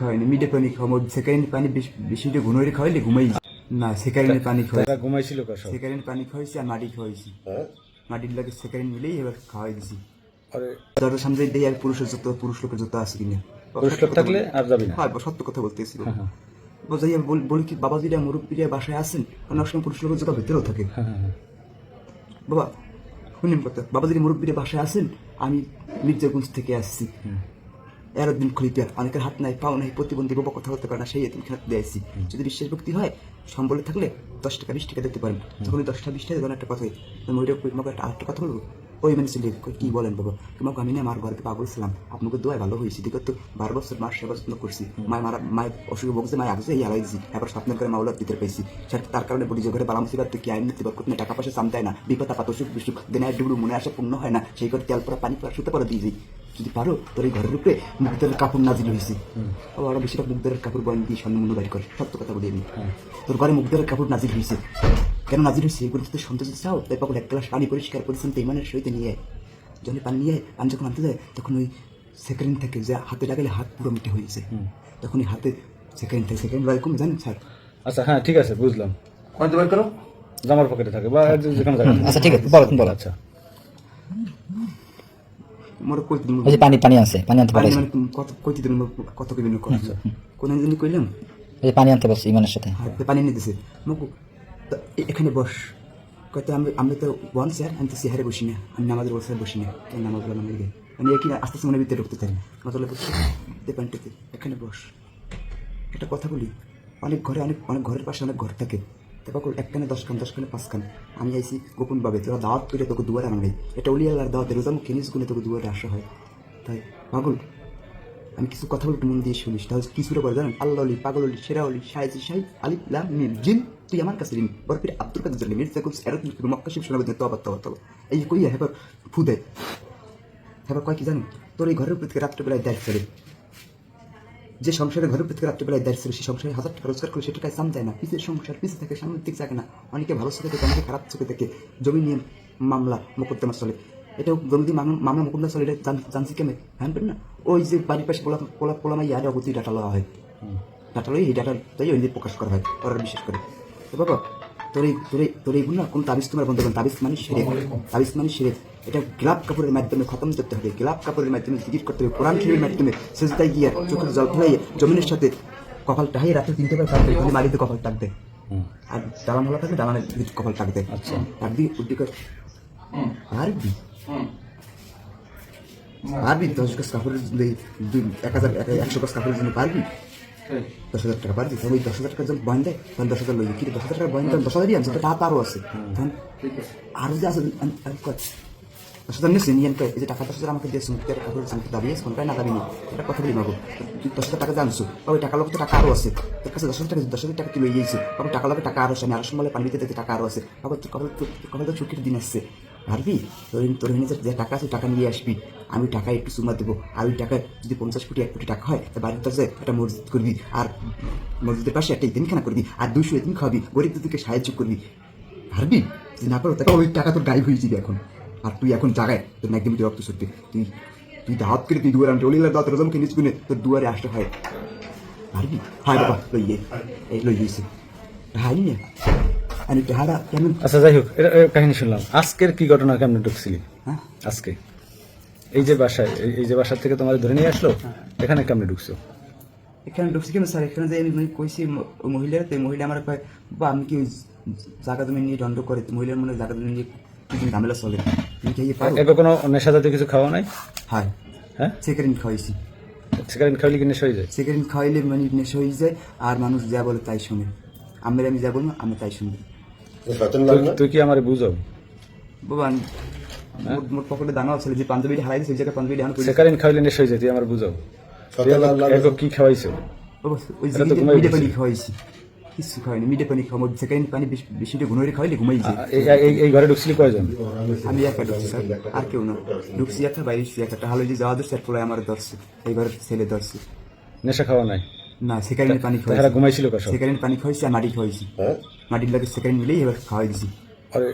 খাওয়াইনি মিডে পানি খাওয়াবো সেকারিনের পানি বেশ- বেশিটা খাওয়াইলে ঘুমাই। না সেকারিনের পানি খাওয়াই। ঘুমাইছিল কার পানি খাওয়াইছি আর মাটি খাওয়াইছি। মাটির লাগে সেকারিন মিলেই এবার খাওয়াই দিছি আরে সামনে দেখি আর পুরুষের যত পুরুষ লোকের যত আছে কিনা? পুরুষ লোক থাকলে আর যাবি না। হ্যাঁ সত্য কথা বলতেছি। হ্যাঁ, হ্যাঁ। বোঝাই বলি কি বাবাজিরা মুরব্বীরা বাসায় আসেন অনেক সময় পুরুষ লোকের যত ভিতরেও থাকে। বাবা শুনেন কথা বাবাজিরা মুরব্বীরা বাসায় আসেন আমি মির্জাগঞ্জ থেকে আসছি। এরদিন খলিপিয়া অনেকের হাত নাই পাও নাই প্রতিবন্ধী বাবা কথা বলতে পারে না সেই এদিন খাত দিয়েছি যদি বিশ্বাস ভক্তি হয় সম্বলে থাকলে দশ টাকা বিশ টাকা দিতে পারেন। তখন দশটা বিশ টাকা একটা কথা মহিলা একটা আরেকটা কথা বলব? ওই মানে ছেলে কি বলেন বাবা? তোমাকে আমি না আমার ঘরকে পাগল ছিলাম। আপনাকে দোয়ায় ভালো হয়েছি। দেখো তো বারো বছর মাস সেবা যত্ন করছি। মায় মারা মায় অসুখে বকছে মায় আগছে এই দিছি এবার স্বপ্নের করে মাওলার দিতে পাইছি সেটা তার কারণে বলি জোগাড়ে বালাম সিবার তো কি আইন নিতে পারব টাকা পয়সা চামতায় না। বিপদ আপদ অসুখ বিসুখ দিনে ডুবু মনে আসে পূর্ণ হয় না। সেই করে তেল পরা পানি পরা শুতে পরে দিয়ে দিই যদি পারো তোর এই ঘরের উপরে মুখদের কাপড় নাজিল হয়েছে। আবার আরও বেশিরভাগ মুখদের কাপড় বয়ন দিয়ে স্বর্ণ মূল্য বাইর করে। সত্য কথা বলি আমি তোর ঘরে মুখদের কাপড় নাজিল হয়েছে। কেন নাজিল হয়েছে? এগুলো তো সন্তোষ চাও? তাই পাগল এক গ্লাস পানি পরিষ্কার করেছেন তো ইমানের সহিত নিয়ে। জলে পানি নিয়ে পানি যখন আনতে যায় তখন ওই সেকেন্ড থেকে যে হাতে লাগালে হাত পুরো মিটে হয়েছে তখন এই হাতে সেকেন্ড থেকে সেকেন্ড এরকম জানেন স্যার? আচ্ছা হ্যাঁ ঠিক আছে বুঝলাম। কোনটা বের করো। জামার পকেটে থাকে বা যেখানে থাকে। আচ্ছা ঠিক আছে বলো বলো। আচ্ছা। মোর কই দিন ওই পানি পানি আছে পানি আনতে মানে কত কই দিন কত কই দিন কোন একদিন কইলাম? ওই পানি আনতে পারছি ইমানের সাথে। হাতে পানি নিয়ে দিছে মকু তো, এখানে বস। কয়তো আমি আমি তো ওয়ান স্যার, আমি তো চেহারে বসি না, আমি নামাজের বসে বসি না। কেন নামাজ বলা নামে আমি একই না, আস্তে আস্তে মনে ভিতরে ঢুকতে চাই। মাতলে বসে। দে পানিটাতে, এখানে বস। একটা কথা বলি, অনেক ঘরে অনেক অনেক ঘরের পাশে অনেক ঘর থাকে। তারপর এক কানে, দশ খান দশ কানে, পাঁচ খান আমি আইসি গোপন ভাবে তোরা দাওয়াত করে তোকে দুয়ারে আনা নেই এটা উলিয়ালার দাওয়াতে, রোজা মুখ খেনিস গুনে তোকে দুয়ারে আসা হয়। তাই পাগল? আমি কিছু কথা বলতে মন দিয়ে শুনিস। তাহলে কিছুটা পরে জানেন? আল্লাহ অলি, পাগল অলি, সেরা অলি সাহেজি সাহেব আলিফ, লাম, মিম, জিন। তুই আমার কাছে রিম। বরফির আব্দুল কাদের জানি মির্জা কুস এরত মক্কা শিব শোনাবে তবা তবা তবা এই যে কইয়া হেবার ফু দেয় হেবার কয় কি জানি তোর এই ঘরের উপর থেকে রাত্রেবেলায় দেয় চলে যে সংসারে ঘরের থেকে রাত্রেবেলায় দেয় ছিল সেই সংসারে হাজার টাকা রোজগার করে সেটা কাজ সাম যায় না। পিছের সংসার পিছিয়ে থেকে, সামনের দিক থাকে না। অনেকে ভালো চোখে থেকে অনেকে খারাপ চোখে থেকে জমি নিয়ে মামলা, মোকদ্দমা চলে এটাও জমি দিয়ে মামলা মামলা চলে এটা জানছি কেমন হ্যাঁ না? ওই যে বাড়ির পাশে পোলা পোলা পোলা মাই আরে অগতি ডাটা লওয়া হয়। ডাটা লই এই ডাটা তাই ওই প্রকাশ করা হয় ওরা বিশেষ করে। তো বাবা তোর এই তোর তোর এইগুলো না? কোন তাবিজ তোমার বন্ধ করেন তাবিজ মানে সেরে তাবিজ মানে সেরে এটা গ্লাব কাপড়ের মাধ্যমে খতম করতে হবে। গ্লাব কাপড়ের মাধ্যমে জিকির করতে হবে কোরআন শরীরের মাধ্যমে। সেজদায় গিয়ে চোখের জল ফেলাইয়ে জমিনের সাথে কপাল টাহাই রাতে তিনটে বার কাটবে ওখানে মালিতে কপাল টাকবে। আর দালান হলা থাকলে দালানের কপাল টাকবে। আচ্ছা। টাকবি উদ্দি কর পারবি পারবি? দশ গাছ কাপড়ের দুই এক হাজার এক- একশো গাছ কাপড়ের জন্য পারবি? দশ হাজার টাকা পারবি? তবে ওই দশ হাজার টাকা যখন বয়ন দেয় তখন দশ হাজার লই কিন্তু দশ হাজার টাকা বয়ন তখন দশ হাজারই আনছে। টাকা আরও আছে। তখন আরও যে আছে দশ হাজার নিয়েছি? নিয়ে এই যে টাকা দশ হাজার আমাকে দিয়েছে মুক্তি কাপড়ের সামনে দাবি আছে কোনটাই না দাবি নেই। এটা কথা বলি মাগো। তুই দশ হাজার টাকা জানছো ওই টাকা লোক তো টাকা আরও আছে। তোর কাছে দশ হাজার টাকা দশ হাজার টাকা তুই লই গিয়েছে বাবু টাকা লোকের টাকা আরও আছে। আরও সময় পানি দিতে টাকা আরও আছে। বাবু তোর কপাল তো কপাল তো চুক্তির দিন আসছে। পারবি? তোর তোর নিজের যে টাকা আছে, টাকা নিয়ে আসবি। আমি টাকা একটু সুমা দেবো। আর ওই টাকায় যদি পঞ্চাশ কোটি, এক কোটি টাকা হয়, তা বাড়ির কাছে একটা মসজিদ করবি। আর মসজিদের পাশে একটা ইতিমখানা করবি। আর দুশো ইতিম খাওয়াবি। গরিব দুদিকে সাহায্য করবি। পারবি? যদি না পারো তাকে ওই টাকা তোর গায়েব হয়ে যাবে এখন। আর তুই এখন জাগায়, তোর একদম তুই রক্ত সত্যি তুই তুই দাওয়াত করে তুই দুয়ারে আনতে অলিলার দাওয়াত রজমকে নিচ গুনে তোর দুয়ারে আসতে হয়। পারবি? হয় বাবা লইয়ে এই, লই গেছে হাই না আমি টাহারা কেমন আচ্ছা যাই হোক এটা এটা কাহিনী শুনলাম। আজকের কি ঘটনা কেমন ঢুকছিলি? হ্যাঁ। আজকে। এই যে বাসায় এই- যে বাসার থেকে তোমার ধরে নিয়ে আসলো এখানে কেমনে ঢুকছো? এখানে ঢুকছি কেন স্যার? এখানে যে আমি কইছি ম- তো মহিলা আমার কয় বা আমি কি জায়গা তুমি নিয়ে দণ্ড করে মহিলার মনে হয় জায়গা তুমি নিয়ে কিছু ঝামেলা চলে? তুমি পারো? এবার কোনো নেশা জাতীয় কিছু খাওয়া নাই? হয়। হ্যাঁ? সেকেন্ড খাওয়াইছি। সিগারেট খাইলে কি নেশা হয়ে যায়? সেকেন্ড খাওয়াইলে মানে নেশা হয়ে যায় আর মানুষ যা বলে তাই শুনে। আমি আমি যা বলব আমি তাই শুনব। তুই- কি আমার বুঝাও? বাবা আমি- মোর- মোর পকেটে দানা ছিল যে পাঞ্জাবিটা হারাই দিয়েছে জায়গায় পাঞ্জাবিটা এখন সেকারিন খাইলে নেশা হয়ে যায় তুই আমার বুঝাও। কি খাওয়াইছো? ওই মিডে। পানি খাওয়াইছি। কিছু খাওয়াইনি মিডে পানি খাওয়াবো। সেকেন্ড পানি বেশিটা ঘুনোরে খাওয়াইলে ঘুমাই যায় এই- এই- এই ঘরে ঢুকছিলি কয়জন? আমি একা ঢুকছি স্যার। আর কেউ না। ঢুকছি একটা বাইরে একটা। হালো যে যাওয়া দোষ পরে আমার ধরছে। এইবার ছেলে ধরছে। নেশা খাওয়া নাই? না সেকারিনের পানি খাওয়াইছি ঘুমাইছিল কার পানি খাওয়াইছি আর মাটি খাওয়াইছি হ্যাঁ? মাটির লাগে সেকারিন মিলেই এবার খাওয়াই দিছি। আরে